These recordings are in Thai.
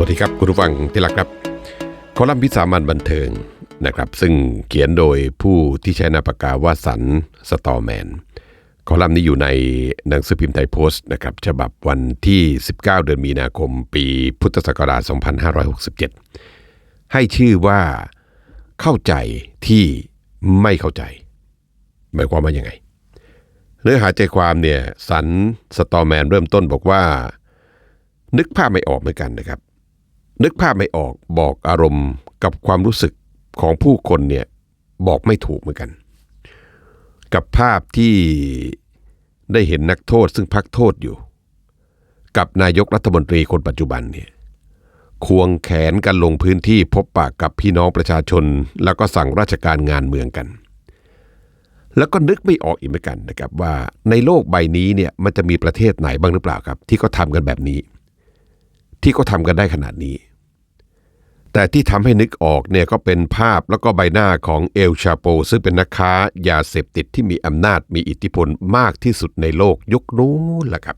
วัสดีครับ คุณผู้ฟังที่รักครับคอลัมน์พิสามันบันเทิงนะครับ ซึ่งเขียนโดยผู้ที่ใช้นามปากกาว่าสันสตอแมนคอลัมน์นี้อยู่ในหนังสือพิมพ์ไทยโพสต์นะครับฉบับวันที่ 19 เดือนมีนาคม ปีพุทธศักราช 2567 ให้ชื่อว่าเข้าใจที่ไม่เข้าใจ หมายความว่ายังไง เนื้อหาใจความเนี่ยสันสตอแมนเริ่มต้นบอกว่า นึกภาพไม่ออกเหมือนกันนะครับ นึกภาพไม่ออกบอกอารมณ์กับความรู้สึกของผู้คนเนี่ยบอกไม่ถูกเหมือนกัน กับภาพที่ได้เห็นนักโทษซึ่งพักโทษอยู่ กับนายกรัฐมนตรีคนปัจจุบันเนี่ยควงแขนกันลงพื้นที่พบปะกับพี่น้องประชาชน แล้วก็สั่งราชการงานเมืองกัน แล้วก็นึกไม่ออกอีกเหมือนกันนะครับว่าในโลกใบนี้เนี่ยมันจะมีประเทศไหนบ้างหรือเปล่าครับ ที่เขาทำกันแบบนี้ ที่เขาทำกันได้ขนาดนี้ แต่ที่ทำให้นึกออกเนี่ยก็เป็นภาพแล้วก็ใบหน้าของเอลชาโป ซึ่งเป็นนักค้ายาเสพติดที่มีอำนาจมีอิทธิพลมากที่สุดในโลกยุคนู้นแหละครับ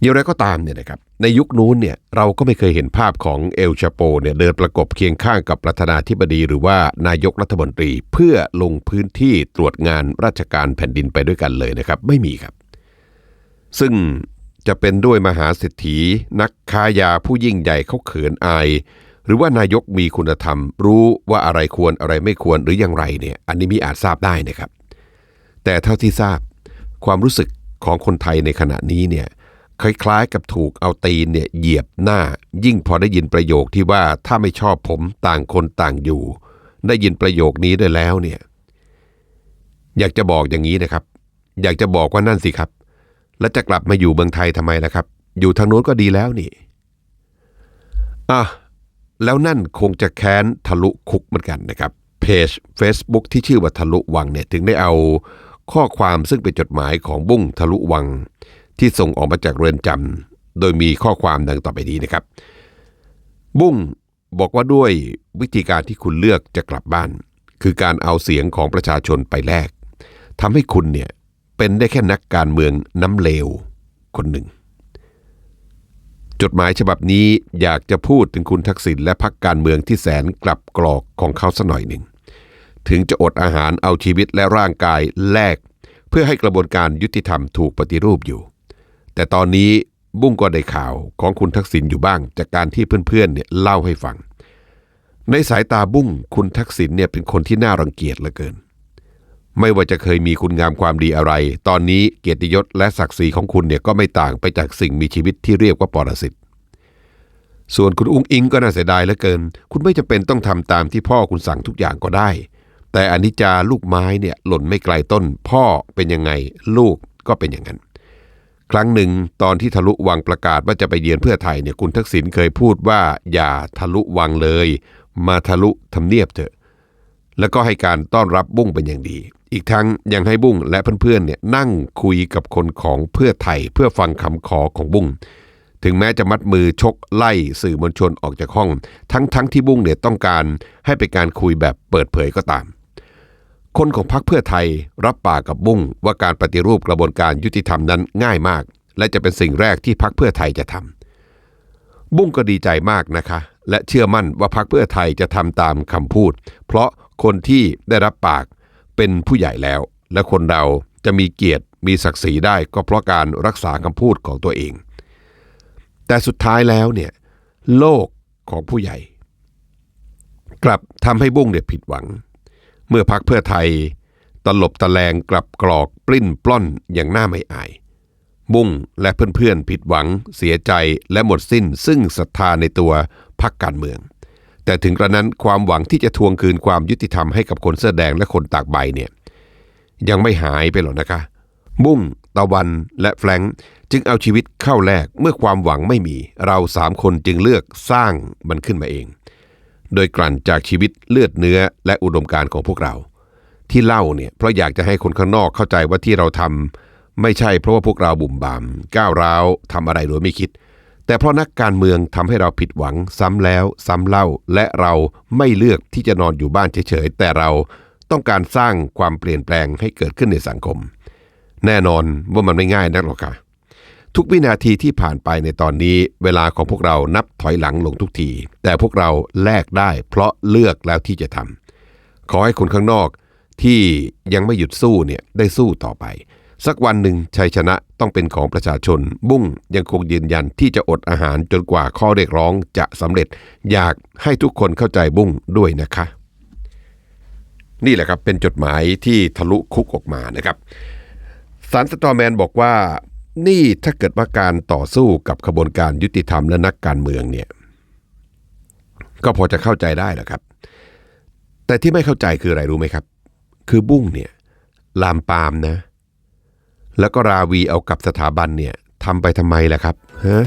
อย่างไรก็ตามเนี่ยนะครับในยุคนู้นเนี่ยเราก็ไม่เคยเห็นภาพของเอลชาโปเนี่ยเดินประกบเคียงข้างกับประธานาธิบดีหรือว่านายกรัฐมนตรีเพื่อลงพื้นที่ตรวจงานราชการแผ่นดินไปด้วยกันเลยนะครับ ไม่มีครับ ซึ่ง จะเป็นด้วยมหาเศรษฐี นักค้ายาผู้ยิ่งใหญ่เขาเขินอาย หรือว่านายกมีคุณธรรม รู้ว่าอะไรควรอะไรไม่ควรหรืออย่างไรเนี่ย อันนี้มีอาจทราบได้นะครับ แต่เท่าที่ทราบความรู้สึกของคนไทยในขณะนี้เนี่ยคล้ายๆกับถูกเอาตีนเนี่ยเหยียบหน้า ยิ่งพอได้ยินประโยคที่ว่าถ้าไม่ชอบผมต่างคนต่างอยู่ ได้ยินประโยคนี้ได้แล้วเนี่ย อยากจะบอกอย่างนี้นะครับ อยากจะบอกว่านั่นสิครับ แล้วจะกลับมาอยู่เมืองไทยทำไมล่ะครับ อยู่ทางโน้นก็ดีแล้วนี่อะแล้วนั่นคงจะแค้นทะลุคุกเหมือนกันนะครับ เพจ Facebook ที่ชื่อว่าทะลุวังเนี่ยถึงได้เอาข้อความซึ่งเป็นจดหมายของบุ้งทะลุวัง ที่ส่งออกมาจากเรือนจำโดยมีข้อความดังต่อไปนี้นะครับ บุ้งบอกว่าด้วยวิธีการที่คุณเลือกจะกลับบ้าน คือการเอาเสียงของประชาชนไปแลกทำให้คุณเนี่ย เป็นได้แค่นักการเมืองน้ำเลวคนหนึ่ง จดหมายฉบับนี้อยากจะพูดถึงคุณทักษิณและพรรคการเมืองที่แสนกลับกรอกของเขาสัหน่อยหนึ่ง ถึงจะอดอาหารเอาชีวิตและร่างกายแลก เพื่อให้กระบวนการยุติธรรมถูกปฏิรูปอยู่ แต่ตอนนี้บุ้งก็ได้ข่าวของคุณทักษิณอยู่บ้าง จากการที่เพื่อนๆเนี่ยเล่าให้ฟัง ในสายตาบุ้งคุณทักษิณเนี่ยเป็นคนที่น่ารังเกียจเหลือเกิน ไม่ว่าจะเคยมีคุณงามความดีอะไร ตอนนี้เกียรติยศและศักดิ์ศรีของคุณเนี่ยก็ไม่ต่างไปจากสิ่งมีชีวิตที่เรียกว่าปรสิตส่วนคุณอุ้งอิงก็น่าเสียดายเหลือเกิน คุณไม่จำเป็นต้องทำตามที่พ่อคุณสั่งทุกอย่างก็ได้ แต่อนิจจาลูกไม้เนี่ยหล่นไม่ไกลต้น พ่อเป็นยังไงลูกก็เป็นอย่างนั้น ครั้งหนึ่งตอนที่ทะลุวังประกาศว่าจะไปเยือนเพื่อไทยเนี่ยคุณทักษิณเคยพูดว่าอย่าทะลุวังเลย มาทะลุทำเนียบเถอะ แล้วก็ให้การต้อนรับบุ้งเป็นอย่างดี อีกทั้งยังให้บุ้งและเพื่อนๆเนี่ยนั่งคุยกับคนของเพื่อไทยเพื่อฟังคำขอของบุ้งถึงแม้จะมัดมือชกไล่สื่อมวลชนออกจากห้อง ทั้งๆทที่บุ้งเนี่ยต้องการให้เป็นการคุยแบบเปิดเผยก็ตาม คนของพรรคเพื่อไทยรับปากกับบุ้งว่าการปฏิรูปกระบวนการยุติธรรมนั้นง่ายมาก และจะเป็นสิ่งแรกที่พรรคเพื่อไทยจะทำบุ้งก็ดีใจมากนะคะ และเชื่อมั่นว่าพรรคเพื่อไทยจะทำตามคำพูด เพราะคนที่ได้รับปาก เป็นผู้ใหญ่แล้ว และคนเราจะมีเกียรติมีศักดิ์ศรีได้ก็เพราะการรักษาคำพูดของตัวเอง แต่สุดท้ายแล้วเนี่ยโลกของผู้ใหญ่ กลับทำให้บุ้งเนี่ยผิดหวัง เมื่อพักเพื่อไทย ตลบตะแลงกลับกรอกปลิ้นปล้อนอย่างหน่าไม่อาย บุ้งและเพื่อนๆผิดหวัง เสียใจและหมดสิ้นซึ่งศรัทธาในตัวพักการเมือง แต่ถึงกระนั้นความหวังที่จะทวงคืนความยุติธรรมให้กับคนเสื้อแดงและคนตากใบเนี่ยยังไม่หายไปหรอกนะคะ บุ้งตะวันและแฟรงค์จึงเอาชีวิตเข้าแลกเมื่อความหวังไม่มี เราสามคนจึงเลือกสร้างมันขึ้นมาเอง โดยกลั่นจากชีวิตเลือดเนื้อและอุดมการณ์ของพวกเรา ที่เล่าเนี่ยเพราะอยากจะให้คนข้างนอกเข้าใจว่าที่เราทำไม่ใช่เพราะว่าพวกเราบุ่มบาม ก้าวร้าวทำอะไรโดยไม่คิด แต่เพราะนักการเมืองทำให้เราผิดหวังซ้ำแล้วซ้ำเล่าและเราไม่เลือกที่จะนอนอยู่บ้านเฉยๆแต่เราต้องการสร้างความเปลี่ยนแปลงให้เกิดขึ้นในสังคม แน่นอนว่ามันไม่ง่ายนักหรอกค่ะ ทุกวินาทีที่ผ่านไปในตอนนี้เวลาของพวกเรานับถอยหลังลงทุกที แต่พวกเราแลกได้เพราะเลือกแล้วที่จะทำขอให้คนข้างนอกที่ยังไม่หยุดสู้เนี่ยได้สู้ต่อไป สักวันหนึ่งชัยชนะต้องเป็นของประชาชน บุ้งยังคงยืนยันที่จะอดอาหารจนกว่าข้อเรียกร้องจะสำเร็จ อยากให้ทุกคนเข้าใจบุ้งด้วยนะคะ นี่แหละครับเป็นจดหมายที่ทะลุคุกออกมานะครับสารสตอแมนบอกว่านี่ถ้าเกิดว่าการต่อสู้กับขบวนการยุติธรรมและนักการเมืองเนี่ยก็พอจะเข้าใจได้แหละครับ แต่ที่ไม่เข้าใจคืออะไรรู้ไหมครับ คือบุ้งเนี่ยลามปามนะ แล้วก็ราวีเอากับสถาบันเนี่ยทำไปทำไมล่ะครับฮะ